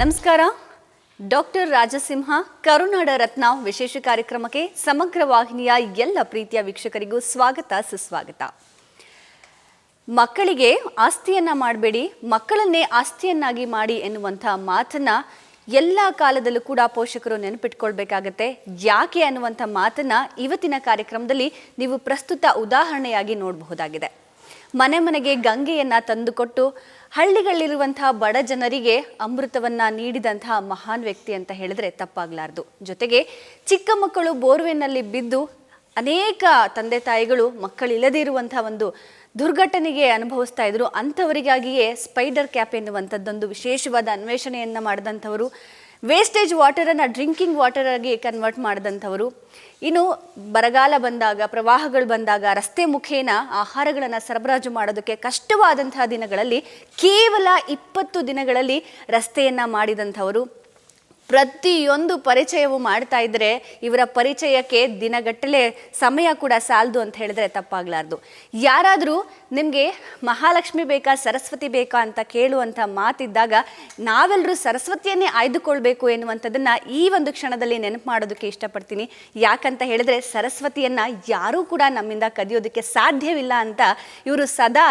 ನಮಸ್ಕಾರ. ಡಾಕ್ಟರ್ ರಾಜಸಿಂಹ, ಕರುನಾಡ ರತ್ನ ವಿಶೇಷ ಕಾರ್ಯಕ್ರಮಕ್ಕೆ ಸಮಗ್ರ ವಾಹಿನಿಯ ಎಲ್ಲ ಪ್ರೀತಿಯ ವೀಕ್ಷಕರಿಗೂ ಸ್ವಾಗತ, ಸುಸ್ವಾಗತ. ಮಕ್ಕಳಿಗೆ ಆಸ್ತಿಯನ್ನ ಮಾಡಬೇಡಿ, ಮಕ್ಕಳನ್ನೇ ಆಸ್ತಿಯನ್ನಾಗಿ ಮಾಡಿ ಎನ್ನುವಂಥ ಮಾತನ್ನ ಎಲ್ಲ ಕಾಲದಲ್ಲೂ ಕೂಡ ಪೋಷಕರು ನೆನಪಿಟ್ಕೊಳ್ಬೇಕಾಗತ್ತೆ. ಯಾಕೆ ಅನ್ನುವಂಥ ಮಾತನ್ನ ಇವತ್ತಿನ ಕಾರ್ಯಕ್ರಮದಲ್ಲಿ ನೀವು ಪ್ರಸ್ತುತ ಉದಾಹರಣೆಯಾಗಿ ನೋಡಬಹುದಾಗಿದೆ. ಮನೆ ಮನೆಗೆ ಗಂಗೆಯನ್ನ ತಂದುಕೊಟ್ಟು ಹಳ್ಳಿಗಳಲ್ಲಿರುವಂತಹ ಬಡ ಜನರಿಗೆ ಅಮೃತವನ್ನ ನೀಡಿದಂತಹ ಮಹಾನ್ ವ್ಯಕ್ತಿ ಅಂತ ಹೇಳಿದ್ರೆ ತಪ್ಪಾಗ್ಲಾರ್ದು. ಜೊತೆಗೆ ಚಿಕ್ಕ ಮಕ್ಕಳು ಬೋರ್ವೆನಲ್ಲಿ ಬಿದ್ದು ಅನೇಕ ತಂದೆ ತಾಯಿಗಳು, ಮಕ್ಕಳಿಲ್ಲದೇ ಇರುವಂತಹ ಒಂದು ದುರ್ಘಟನೆಗೆ ಅನುಭವಿಸ್ತಾ ಇದ್ರು. ಅಂಥವರಿಗಾಗಿಯೇ ಸ್ಪೈಡರ್ ಕ್ಯಾಪ್ ಎನ್ನುವಂಥದ್ದೊಂದು ವಿಶೇಷವಾದ ಅನ್ವೇಷಣೆಯನ್ನು ಮಾಡಿದಂಥವರು ವೇಸ್ಟೇಜ್ ವಾಟರನ್ನು ಡ್ರಿಂಕಿಂಗ್ ಆಗಿ ಕನ್ವರ್ಟ್ ಮಾಡಿದಂಥವರು. ಇನ್ನು ಬರಗಾಲ ಬಂದಾಗ, ಪ್ರವಾಹಗಳು ಬಂದಾಗ, ರಸ್ತೆ ಮುಖೇನ ಆಹಾರಗಳನ್ನು ಸರಬರಾಜು ಮಾಡೋದಕ್ಕೆ ಕಷ್ಟವಾದಂತಹ ದಿನಗಳಲ್ಲಿ ಕೇವಲ ಇಪ್ಪತ್ತು ದಿನಗಳಲ್ಲಿ ರಸ್ತೆಯನ್ನು ಮಾಡಿದಂಥವರು. ಪ್ರತಿಯೊಂದು ಪರಿಚಯವು ಮಾಡ್ತಾ ಇದ್ರೆ ಇವರ ಪರಿಚಯಕ್ಕೆ ದಿನಗಟ್ಟಲೆ ಸಮಯ ಕೂಡ ಸಾಲದು ಅಂತ ಹೇಳಿದ್ರೆ ತಪ್ಪಾಗ್ಲಾರ್ದು. ಯಾರಾದರೂ ನಿಮಗೆ ಮಹಾಲಕ್ಷ್ಮಿ ಬೇಕಾ, ಸರಸ್ವತಿ ಬೇಕಾ ಅಂತ ಕೇಳುವಂಥ ಮಾತಿದ್ದಾಗ ನಾವೆಲ್ಲರೂ ಸರಸ್ವತಿಯನ್ನೇ ಆಯ್ದುಕೊಳ್ಬೇಕು ಎನ್ನುವಂಥದ್ದನ್ನು ಈ ಒಂದು ಕ್ಷಣದಲ್ಲಿ ನೆನಪು ಮಾಡೋದಕ್ಕೆ ಇಷ್ಟಪಡ್ತೀನಿ. ಯಾಕಂತ ಹೇಳಿದ್ರೆ ಸರಸ್ವತಿಯನ್ನು ಯಾರೂ ಕೂಡ ನಮ್ಮಿಂದ ಕದಿಯೋದಕ್ಕೆ ಸಾಧ್ಯವಿಲ್ಲ ಅಂತ ಇವರು ಸದಾ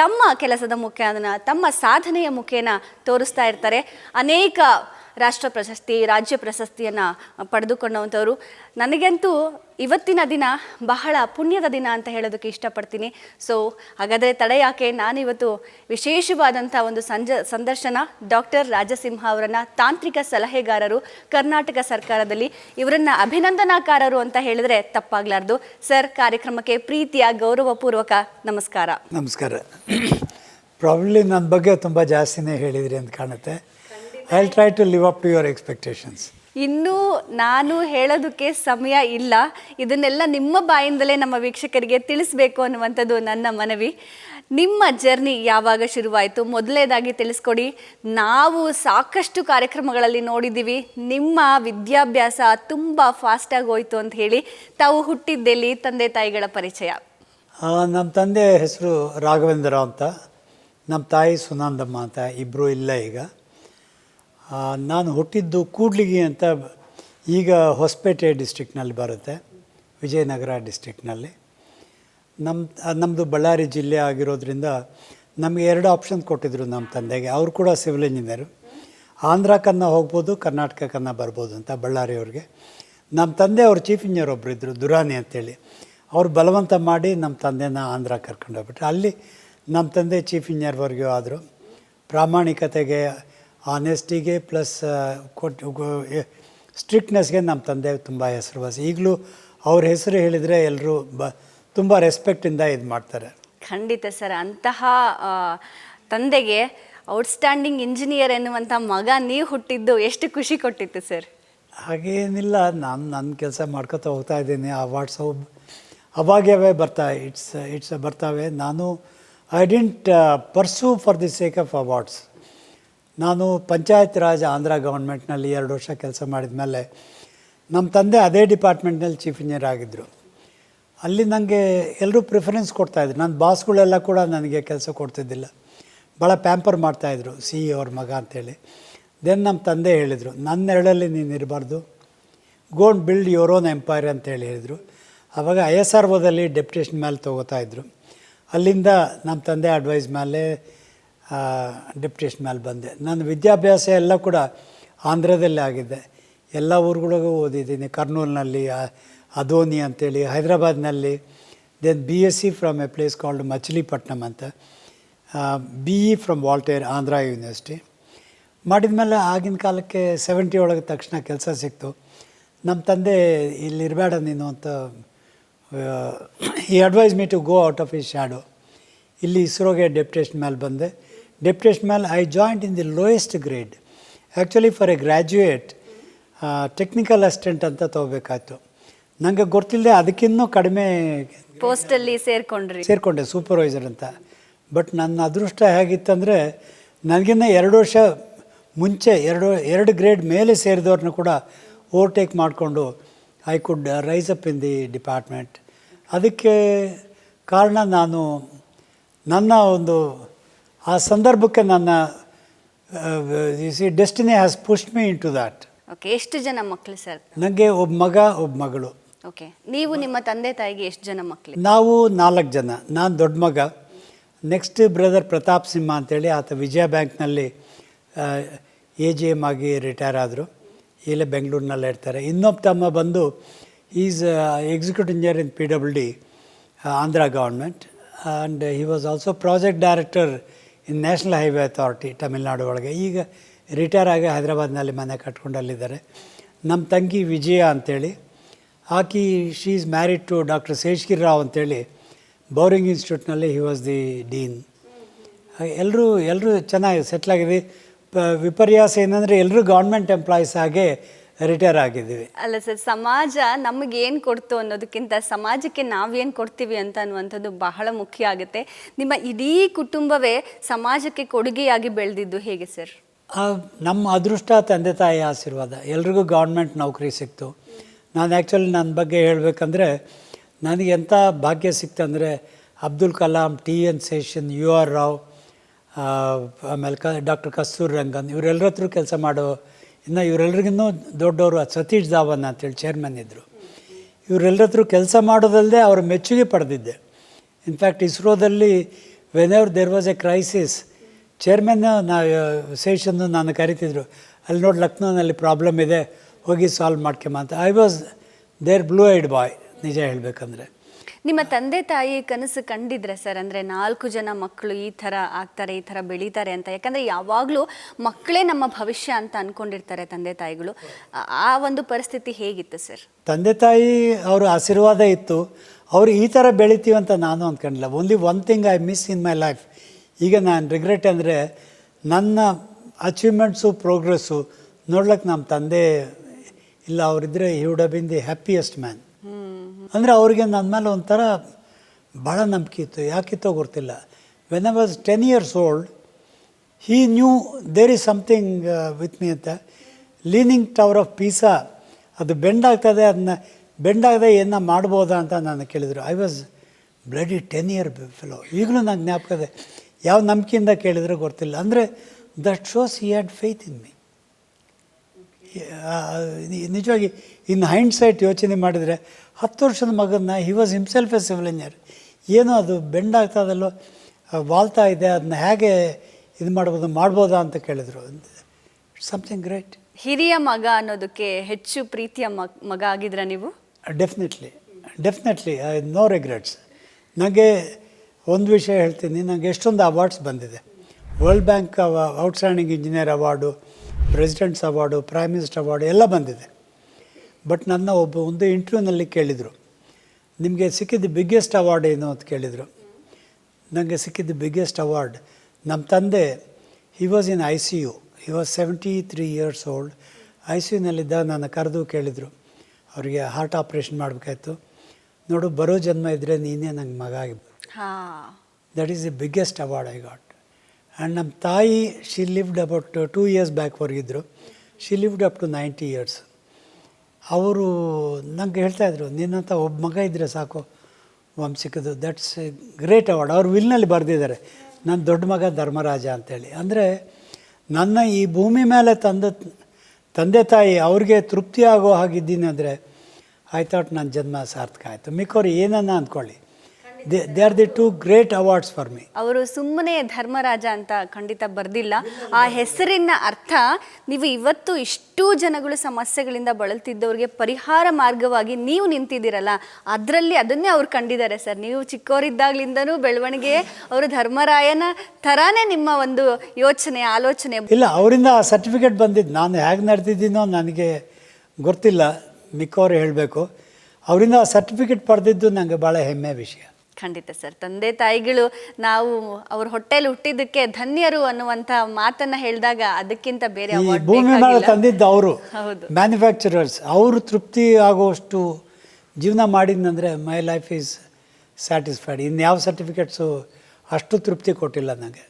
ತಮ್ಮ ಕೆಲಸದ ಮುಖೇನ, ತಮ್ಮ ಸಾಧನೆಯ ಮುಖೇನ ತೋರಿಸ್ತಾ ಇರ್ತಾರೆ. ಅನೇಕ ರಾಷ್ಟ್ರ ಪ್ರಶಸ್ತಿ, ರಾಜ್ಯ ಪ್ರಶಸ್ತಿಯನ್ನು ಪಡೆದುಕೊಂಡವಂಥವ್ರು. ನನಗಂತೂ ಇವತ್ತಿನ ದಿನ ಬಹಳ ಪುಣ್ಯದ ದಿನ ಅಂತ ಹೇಳೋದಕ್ಕೆ ಇಷ್ಟಪಡ್ತೀನಿ. ಸೊ ಹಾಗಾದರೆ ತಡೆ ಯಾಕೆ? ನಾನಿವತ್ತು ವಿಶೇಷವಾದಂಥ ಒಂದು ಸಂಜ, ಸಂದರ್ಶನ ಡಾಕ್ಟರ್ ರಾಜಸಿಂಹ ಅವರನ್ನು ತಾಂತ್ರಿಕ ಸಲಹೆಗಾರರು ಕರ್ನಾಟಕ ಸರ್ಕಾರದಲ್ಲಿ ಇವರನ್ನು ಅಭಿನಂದನಾಕಾರರು ಅಂತ ಹೇಳಿದ್ರೆ ತಪ್ಪಾಗಲಾರ್ದು. ಸರ್, ಕಾರ್ಯಕ್ರಮಕ್ಕೆ ಪ್ರೀತಿಯ, ಗೌರವಪೂರ್ವಕ ನಮಸ್ಕಾರ. ನಮಸ್ಕಾರ. ಪ್ರಾಬ್ಲಿ ನನ್ನ ಬಗ್ಗೆ ತುಂಬ ಜಾಸ್ತಿನೇ ಹೇಳಿದ್ರಿ ಅಂತ ಕಾಣುತ್ತೆ. I will try to live up to your expectations ಇನ್ನೂ ನಾನು ಹೇಳೋದಕ್ಕೆ ಸಮಯ ಇಲ್ಲ. ಇದನ್ನೆಲ್ಲ ನಿಮ್ಮ ಬಾಯಿಂದಲೇ ನಮ್ಮ ವೀಕ್ಷಕರಿಗೆ ತಿಳಿಸ್ಬೇಕು ಅನ್ನುವಂಥದ್ದು ನನ್ನ ಮನವಿ. ನಿಮ್ಮ ಜರ್ನಿ ಯಾವಾಗ ಶುರುವಾಯಿತು? ಮೊದಲನೇದಾಗಿ ತಿಳಿಸ್ಕೊಡಿ. ನಾವು ಸಾಕಷ್ಟು ಕಾರ್ಯಕ್ರಮಗಳಲ್ಲಿ ನೋಡಿದ್ದೀವಿ. ನಿಮ್ಮ ವಿದ್ಯಾಭ್ಯಾಸ ತುಂಬ ಫಾಸ್ಟಾಗಿ ಹೋಯಿತು ಅಂತ ಹೇಳಿ ತಾವು ಹುಟ್ಟಿದ್ದೆಲ್ಲಿ? ತಂದೆ ತಾಯಿಗಳ ಪರಿಚಯ. ನಮ್ಮ ತಂದೆ ಹೆಸರು ರಾಘವೇಂದ್ರ ಅಂತ. ನಮ್ಮ ತಾಯಿ ಸುನಂದಮ್ಮ ಅಂತ. ಇಬ್ಬರು ಇಲ್ಲ ಈಗ. ನಾನು ಹುಟ್ಟಿದ್ದು ಕೂಡ್ಲಿಗಿ ಅಂತ ಈಗ ಹೊಸಪೇಟೆ ಡಿಸ್ಟ್ರಿಕ್ನಲ್ಲಿ ಬರುತ್ತೆ, ವಿಜಯನಗರ ಡಿಸ್ಟ್ರಿಕ್ನಲ್ಲಿ ನಮ್ಮ ನಮ್ಮದು ಬಳ್ಳಾರಿ ಜಿಲ್ಲೆ ಆಗಿರೋದ್ರಿಂದ ನಮಗೆ ಎರಡು ಆಪ್ಷನ್ ಕೊಟ್ಟಿದ್ದರು ನಮ್ಮ ತಂದೆಗೆ. ಅವರು ಕೂಡ ಸಿವಿಲ್ ಇಂಜಿನಿಯರು. ಆಂಧ್ರಕ್ಕನ್ನ ಹೋಗ್ಬೋದು ಕರ್ನಾಟಕಕ್ಕನ್ನ ಬರ್ಬೋದು ಅಂತ ಬಳ್ಳಾರಿಯವ್ರಿಗೆ ನಮ್ಮ ತಂದೆ ಅವ್ರ ಚೀಫ್ ಇಂಜಿನಿಯರ್ ಒಬ್ಬರು ಇದ್ದರು ದುರಾನಿ ಅಂತೇಳಿ. ಅವ್ರು ಬಲವಂತ ಮಾಡಿ ನಮ್ಮ ತಂದೆನ ಆಂಧ್ರ ಕರ್ಕೊಂಡು ಹೋಗ್ಬಿಟ್ರು ಅಲ್ಲಿ ನಮ್ಮ ತಂದೆ ಚೀಫ್ ಇಂಜಿನಿಯರ್ವರೆಗೂ ಆದರು. ಪ್ರಾಮಾಣಿಕತೆಗೆ ಆನೆಸ್ಟಿಗೆ ಪ್ಲಸ್ ಕೊಟ್ಟು ಸ್ಟ್ರಿಕ್ಟ್ನೆಸ್ಗೆ ನಮ್ಮ ತಂದೆ ತುಂಬ ಹೆಸರುವಾಸಿ ಈಗಲೂ ಅವ್ರ ಹೆಸರು ಹೇಳಿದರೆ ಎಲ್ಲರೂ ಬ ತುಂಬ ರೆಸ್ಪೆಕ್ಟಿಂದ ಇದು ಮಾಡ್ತಾರೆ. ಖಂಡಿತ ಸರ್. ಅಂತಹ ತಂದೆಗೆ ಔಟ್ಸ್ಟ್ಯಾಂಡಿಂಗ್ ಇಂಜಿನಿಯರ್ ಎನ್ನುವಂಥ ಮಗ ನೀವು ಹುಟ್ಟಿದ್ದು ಎಷ್ಟು ಖುಷಿ ಕೊಟ್ಟಿತ್ತು ಸರ್? ಹಾಗೇನಿಲ್ಲ ನಾನು ನನ್ನ ಕೆಲಸ ಮಾಡ್ಕೋತಾ ಹೋಗ್ತಾ ಇದ್ದೀನಿ. ಆ ಅವು ಅವಾಗ್ಯವೇ ಬರ್ತಾ ಇಟ್ಸ್ ಇಟ್ಸ್ ಬರ್ತಾವೆ. ನಾನು I didn't pursue for the sake of awards ನಾನು ಪಂಚಾಯತ್ ರಾಜ್ ಆಂಧ್ರ ಗೌರ್ಮೆಂಟ್ನಲ್ಲಿ ಎರಡು ವರ್ಷ ಕೆಲಸ ಮಾಡಿದ ಮೇಲೆ ನಮ್ಮ ತಂದೆ ಅದೇ ಡಿಪಾರ್ಟ್ಮೆಂಟ್ನಲ್ಲಿ ಚೀಫ್ ಇಂಜಿನಿಯರ್ ಆಗಿದ್ದರು. ಅಲ್ಲಿ ನನಗೆ ಎಲ್ಲರೂ ಪ್ರಿಫರೆನ್ಸ್ ಕೊಡ್ತಾಯಿದ್ರು ನನ್ನ ಬಾಸ್ಗಳೆಲ್ಲ ಕೂಡ ನನಗೆ ಕೆಲಸ ಕೊಡ್ತಿದ್ದಿಲ್ಲ. ಭಾಳ ಪ್ಯಾಂಪರ್ ಮಾಡ್ತಾಯಿದ್ರು ಸಿ ಇ ಅವ್ರ ಮಗ ಅಂತೇಳಿ. ದೆನ್ ನಮ್ಮ ತಂದೆ ಹೇಳಿದರು, ನನ್ನ ಎರಡಲ್ಲಿ ನೀನು ಇರಬಾರ್ದು. Go and build your own empire ಅಂತೇಳಿ ಹೇಳಿದರು. ಆವಾಗ ಐ ಎಸ್ ಆರ್ ಒದಲ್ಲಿ ಡೆಪ್ಯುಟೇಷನ್ ಮೇಲೆ ತೊಗೋತಾಯಿದ್ರು ಅಲ್ಲಿಂದ ನಮ್ಮ ತಂದೆ ಅಡ್ವೈಸ್ ಮೇಲೆ ಡೆಪ್ಯುಟೇಷನ್ ಮೇಲೆ ಬಂದೆ. ನನ್ನ ವಿದ್ಯಾಭ್ಯಾಸ ಎಲ್ಲ ಕೂಡ ಆಂಧ್ರದಲ್ಲೇ ಆಗಿದ್ದೆ. ಎಲ್ಲ ಊರುಗಳಿಗೂ ಓದಿದ್ದೀನಿ. ಕರ್ನೂಲ್ನಲ್ಲಿ ಅದೋನಿ ಅಂತೇಳಿ, ಹೈದ್ರಾಬಾದ್ನಲ್ಲಿ then B S C from a place called Machilipatnam ಅಂತ. B E from Waltair Andhra university ಮಾಡಿದ್ಮೇಲೆ ಆಗಿನ ಕಾಲಕ್ಕೆ ಸೆವೆಂಟಿ ಒಳಗೆ ತಕ್ಷಣ ಕೆಲಸ ಸಿಕ್ತು. ನಮ್ಮ ತಂದೆ, ಇಲ್ಲಿ ಇರಬೇಡ ನೀನು ಅಂತ ಈ advise me to go out of ಈ ಶ್ಯಾಡೋ ಇಲ್ಲಿ ಇಸ್ರೋಗೆ ಡೆಪ್ಟೇಷನ್ ಮೇಲೆ ಬಂದೆ. Deputation I I joined in the lowest grade actually for a graduate technical assistant ಅಂತ ತೊಗೋಬೇಕಾಯ್ತು. ನನಗೆ ಗೊತ್ತಿಲ್ಲದೆ ಅದಕ್ಕಿನ್ನೂ ಕಡಿಮೆ ಪೋಸ್ಟಲ್ಲಿ ಸೇರಿಕೊಂಡ್ರಿ. ಸೇರಿಕೊಂಡೆ ಸೂಪರ್ವೈಸರ್ ಅಂತ. ಬಟ್ ನನ್ನ ಅದೃಷ್ಟ ಹೇಗಿತ್ತಂದರೆ ನನಗಿನ್ನ ಎರಡು ವರ್ಷ ಮುಂಚೆ ಎರಡು ಎರಡು ಗ್ರೇಡ್ ಮೇಲೆ ಸೇರಿದವ್ರನ್ನ ಕೂಡ ಓವರ್ಟೇಕ್ ಮಾಡಿಕೊಂಡು I could rise up in the department ಅದಕ್ಕೆ ಕಾರಣ ನಾನು ನನ್ನ ಒಂದು ಆ ಸಂದರ್ಭಕ್ಕೆ ನನ್ನ see destiny has pushed me into that okay ಎಷ್ಟು ಜನ ಮಕ್ಕಳು ಸರ್? ನನಗೆ ಒಬ್ಬ ಮಗ ಒಬ್ಬ ಮಗಳು. ಓಕೆ ನೀವು ನಿಮ್ಮ ತಂದೆ ತಾಯಿಗೆ ಎಷ್ಟು ಜನ ಮಕ್ಕಳು ನಾವು ನಾಲ್ಕು ಜನ. ನಾನು ದೊಡ್ಡ ಮಗ. ನೆಕ್ಸ್ಟ್ ಬ್ರದರ್ ಪ್ರತಾಪ್ ಸಿಂಹ ಅಂತೇಳಿ ಆತ ವಿಜಯ ಬ್ಯಾಂಕ್ನಲ್ಲಿ ಎ ಜಿ ಎಂ ಆಗಿ ರಿಟೈರ್ ಆದರು. ಇಲ್ಲೇ ಬೆಂಗಳೂರಿನಲ್ಲೇ ಇರ್ತಾರೆ. ಇನ್ನೊಬ್ಬ ತಮ್ಮ ಬಂದು is executive engineer in P W D Andhra government and he was also project director in national highway authority Tamil Nadu ಒಳಗೆ. ಈಗ ರಿಟೈರ್ ಆಗಿ ಹೈದರಾಬಾದ್ನಲ್ಲಿ ಮನೆ ಕಟ್ಕೊಂಡು ಅಲ್ಲಿದ್ದಾರೆ. ನಮ್ಮ ತಂಗಿ ವಿಜಯ ಅಂತೇಳಿ, ಆಕಿ she is married to doctor Seshagiri Rao ಅಂತೇಳಿ ಬೌರಿಂಗ್ ಇನ್ಸ್ಟಿಟ್ಯೂಟ್ನಲ್ಲಿ ಹಿ ವಾಸ್ ದಿ ಡೀನ್ ಎಲ್ಲರೂ ಎಲ್ಲರೂ ಚೆನ್ನಾಗಿ ಸೆಟ್ಲಾಗಿದೆ ವಿಪರ್ಯಾಸ ಏನಂದರೆ ಎಲ್ಲರೂ ಗೌರ್ಮೆಂಟ್ ಎಂಪ್ಲಾಯೀಸ್ ಆಗೇ ರಿಟೈರ್ ಆಗಿದ್ದೀವಿ. ಅಲ್ಲ ಸರ್ ಸಮಾಜ ನಮಗೆ ಏನು ಕೊಡ್ತು ಅನ್ನೋದಕ್ಕಿಂತ ಸಮಾಜಕ್ಕೆ ನಾವೇನು ಕೊಡ್ತೀವಿ ಅಂತ ಅನ್ನುವಂಥದ್ದು ಬಹಳ ಮುಖ್ಯ ಆಗುತ್ತೆ. ನಿಮ್ಮ ಇಡೀ ಕುಟುಂಬವೇ ಸಮಾಜಕ್ಕೆ ಕೊಡುಗೆಯಾಗಿ ಬೆಳೆದಿದ್ದು ಹೇಗೆ ಸರ್? ನಮ್ಮ ಅದೃಷ್ಟ ತಂದೆ ತಾಯಿ ಆಶೀರ್ವಾದ. ಎಲ್ರಿಗೂ ಗೌರ್ಮೆಂಟ್ ನೌಕರಿ ಸಿಕ್ತು. ನಾನು ಆ್ಯಕ್ಚುಲಿ ನನ್ನ ಬಗ್ಗೆ ಹೇಳಬೇಕಂದ್ರೆ ನನಗೆ ಎಂಥ ಭಾಗ್ಯ ಸಿಕ್ತಂದರೆ Abdul Kalam T N Seshan U R Rao ಆಮೇಲೆ ಕ ಡಾಕ್ಟರ್ ಕಸ್ತೂರ್ ರಂಗನ್ ಇವರೆಲ್ಲರತ್ರ ಕೆಲಸ ಮಾಡೋ ಇನ್ನು ಇವರೆಲ್ಲರಿಗಿನ್ನೂ ದೊಡ್ಡವರು ಸತೀಶ್ ಧಾವನ್ ಅಂತೇಳಿ ಚೇರ್ಮನ್ ಇದ್ದರು ಇವರೆಲ್ಲರ ಕೆಲಸ ಮಾಡೋದಲ್ಲದೆ ಅವರ ಮೆಚ್ಚುಗೆ ಪಡೆದಿದ್ದೆ. In fact ಇಸ್ರೋದಲ್ಲಿ whenever there was a crisis chairman ನಾ ಸೆಷನ್ನು ನಾನು ಕರಿತಿದ್ರು, ಅಲ್ಲಿ ನೋಡಿ ಲಕ್ನೋನಲ್ಲಿ ಪ್ರಾಬ್ಲಮ್ ಇದೆ, ಹೋಗಿ ಸಾಲ್ವ್ ಮಾಡ್ಕೊಂಬ ಅಂತ. I was there blue eyed boy ನಿಜ ಹೇಳಬೇಕಂದ್ರೆ. ನಿಮ್ಮ ತಂದೆ ತಾಯಿ ಕನಸು ಕಂಡಿದ್ರೆ ಸರ್, ಅಂದರೆ ನಾಲ್ಕು ಜನ ಮಕ್ಕಳು ಈ ಥರ ಆಗ್ತಾರೆ, ಈ ಥರ ಬೆಳೀತಾರೆ ಅಂತ. ಯಾಕಂದರೆ ಯಾವಾಗಲೂ ಮಕ್ಕಳೇ ನಮ್ಮ ಭವಿಷ್ಯ ಅಂತ ಅಂದ್ಕೊಂಡಿರ್ತಾರೆ ತಂದೆ ತಾಯಿಗಳು. ಆ- ಒಂದು ಪರಿಸ್ಥಿತಿ ಹೇಗಿತ್ತು ಸರ್? ತಂದೆ ತಾಯಿ ಅವರ ಆಶೀರ್ವಾದ ಇತ್ತು. ಅವ್ರು ಈ ಥರ ಬೆಳಿತೀವಿ ಅಂತ ನಾನು ಅಂದ್ಕೊಂಡಿಲ್ಲ. Only one thing I miss in my life ಈಗ ನಾನು ರಿಗ್ರೆಟ್ ಅಂದರೆ ನನ್ನ ಅಚೀವ್ಮೆಂಟ್ಸು ಪ್ರೋಗ್ರೆಸ್ಸು ನೋಡ್ಲಿಕ್ಕೆ ನಮ್ಮ ತಂದೆ ಇಲ್ಲ ಅವರಿದ್ದರೆ ಹಿ ವುಡ್ ಹ್ಯಾಪಿಯೆಸ್ಟ್ ಮ್ಯಾನ್ ಅಂದರೆ ಅವ್ರಿಗೆ ನನ್ನ ಮೇಲೆ ಒಂಥರ ಭಾಳ ನಂಬಿಕೆ ಇತ್ತು. ಯಾಕಿತ್ತೋ ಗೊತ್ತಿಲ್ಲ. When I was ten years old he knew there is something with me ಅಂತ. ಲೀನಿಂಗ್ ಟವರ್ ಆಫ್ ಪೀಸಾ ಅದು ಬೆಂಡ್ ಆಗ್ತದೆ ಅದನ್ನ ಬೆಂಡ್ ಆಗದೆ ಏನ ಮಾಡ್ಬೋದಾ ಅಂತ ನಾನು ಕೇಳಿದರು. I was bloody ten year fellow ಈಗಲೂ ನಂಗೆ ಜ್ಞಾಪಕ ಇದೆ. ಯಾವ ನಂಬಿಕೆಯಿಂದ ಕೇಳಿದರೆ ಗೊತ್ತಿಲ್ಲ. ಅಂದರೆ that shows he had faith in me ನಿಜವಾಗಿ ಇನ್ ಹೈಂಡ್ ಸೈಟ್ ಯೋಚನೆ ಮಾಡಿದರೆ ಹತ್ತು ವರ್ಷದ ಮಗನ್ನ he was himself a civil engineer ಏನೋ ಅದು ಬೆಂಡ್ ಆಗ್ತದಲ್ಲೋ ಆ, ವಾಲ್ತಾ ಇದೆ ಅದನ್ನ ಹೇಗೆ ಇದು ಮಾಡ್ಬೋದು ಮಾಡ್ಬೋದಾ ಅಂತ ಕೇಳಿದರು. ಸಮಥಿಂಗ್ ಗ್ರೇಟ್ ಹಿರಿಯ ಮಗ ಅನ್ನೋದಕ್ಕೆ ಹೆಚ್ಚು ಪ್ರೀತಿಯ ಮಗ ಮಗ ಆಗಿದ್ರ ನೀವು? Definitely definitely I no regrets ನನಗೆ ಒಂದು ವಿಷಯ ಹೇಳ್ತೀನಿ ನನಗೆ ಎಷ್ಟೊಂದು ಅವಾರ್ಡ್ಸ್ ಬಂದಿದೆ. World Bank outstanding engineer award presidents award prime minister award ಎಲ್ಲ ಬಂದಿದೆ. ಬಟ್ ನನ್ನ ಒಬ್ಬ ಒಂದು ಇಂಟರ್ವ್ಯೂನಲ್ಲಿ ಕೇಳಿದರು. ನಿಮಗೆ ಸಿಕ್ಕಿದ್ದು ಬಿಗ್ಗೆಸ್ಟ್ ಅವಾರ್ಡ್ ಏನು ಅಂತ ಕೇಳಿದರು. ನನಗೆ ಸಿಕ್ಕಿದ್ದು ಬಿಗ್ಗೆಸ್ಟ್ ಅವಾರ್ಡ್ ನಮ್ಮ ತಂದೆ he was in I C U he was seventy three years old I C ಯುನಲ್ಲಿದ್ದ ನನ್ನ ಕರೆದು ಕೇಳಿದರು. ಅವರಿಗೆ ಹಾರ್ಟ್ ಆಪ್ರೇಷನ್ ಮಾಡಬೇಕಾಯ್ತು. ನೋಡು ಬರೋ ಜನ್ಮ ಇದ್ದರೆ ನೀನೇ ನಂಗೆ ಮಗ ಆಗಿ ಹಾ. That is the biggest award I got and ನಮ್ಮ ತಾಯಿ she lived about two years back ಹೊರಗಿದ್ರು. She lived up to ninety years ಅವರು ನಂಗೆ ಹೇಳ್ತಾಯಿದ್ರು ನಿನ್ನಂಥ ಒಬ್ಬ ಮಗ ಇದ್ದರೆ ಸಾಕು ವಂಶಿಕದು ದಟ್ಸ್ ಎ ಗ್ರೇಟ್ ಅವಾರ್ಡ್ ಅವ್ರು ವಿಲ್ನಲ್ಲಿ ಬರೆದಿದ್ದಾರೆ, ನನ್ನ ದೊಡ್ಡ ಮಗ ಧರ್ಮರಾಜ ಅಂತೇಳಿ. ಅಂದರೆ ನನ್ನ ಈ ಭೂಮಿ ಮೇಲೆ ತಂದ, ತಂದೆ ತಾಯಿ ಅವ್ರಿಗೆ ತೃಪ್ತಿ ಆಗೋ ಹಾಗಿದ್ದೀನಿ ಅಂದರೆ ಐ ನನ್ನ ಜನ್ಮ ಸಾರ್ಥಕ ಆಯಿತು. ಮಿಕ್ಕವ್ರು ಏನನ್ನ ಅಂದ್ಕೊಳ್ಳಿ. They they are the two great awards for me ಅವರು ಸುಮ್ಮನೆ ಧರ್ಮರಾಜ ಅಂತ ಖಂಡಿತ ಬರ್ದಿಲ್ಲ. ಆ ಹೆಸರಿನ ಅರ್ಥ ನೀವು ಇವತ್ತು ಇಷ್ಟು ಜನಗಳು ಸಮಸ್ಯೆಗಳಿಂದ ಬಳಲ್ತಿದ್ದವ್ರಿಗೆ ಪರಿಹಾರ ಮಾರ್ಗವಾಗಿ ನೀವು ನಿಂತಿದ್ದೀರಲ್ಲ ಅದರಲ್ಲಿ ಅದನ್ನೇ ಅವ್ರು ಕಂಡಿದ್ದಾರೆ ಸರ್. ನೀವು ಚಿಕ್ಕವರಿದ್ದಾಗ್ಲಿಂದನೂ ಬೆಳವಣಿಗೆ ಅವರು ಧರ್ಮರಾಯನ ಥರಾನೇ ನಿಮ್ಮ ಒಂದು ಯೋಚನೆ ಆಲೋಚನೆ. ಇಲ್ಲ ಅವರಿಂದ ಆ ಸರ್ಟಿಫಿಕೇಟ್ ಬಂದಿದ್ದು ನಾನು ಹೇಗೆ ನಡೆದಿದ್ದೀನೋ ನನಗೆ ಗೊತ್ತಿಲ್ಲ ಮಿಕ್ಕವರು ಹೇಳಬೇಕು. ಅವರಿಂದ ಆ ಸರ್ಟಿಫಿಕೇಟ್ ಪಡೆದಿದ್ದು ನನಗೆ ಭಾಳ ಹೆಮ್ಮೆ ವಿಷಯ. ಖಂಡಿತ ಸರ್ ತಂದೆ ತಾಯಿಗಳು ನಾವು ಅವ್ರ ಹೊಟ್ಟೆಲಿ ಹುಟ್ಟಿದ್ದಕ್ಕೆ ಧನ್ಯರು ಅನ್ನುವಂತ ಮಾತನ್ನ ಹೇಳಿದಾಗ ಅದಕ್ಕಿಂತ ಬೇರೆ ಭೂಮಿ ಮೇಲೆ. ತಂದಿದ್ದು ಅವರು. ಮ್ಯಾನುಫ್ಯಾಕ್ಚರರ್ಸ್ ಅವರು ತೃಪ್ತಿ ಆಗುವಷ್ಟು ಜೀವನ ಮಾಡಿದ್ನಂದರೆ ಮೈ ಲೈಫ್ ಈಸ್ ಸ್ಯಾಟಿಸ್ಫೈಡ್ ಇನ್ಯಾವ ಸರ್ಟಿಫಿಕೇಟ್ಸು ಅಷ್ಟು ತೃಪ್ತಿ ಕೊಟ್ಟಿಲ್ಲ ನನಗೆ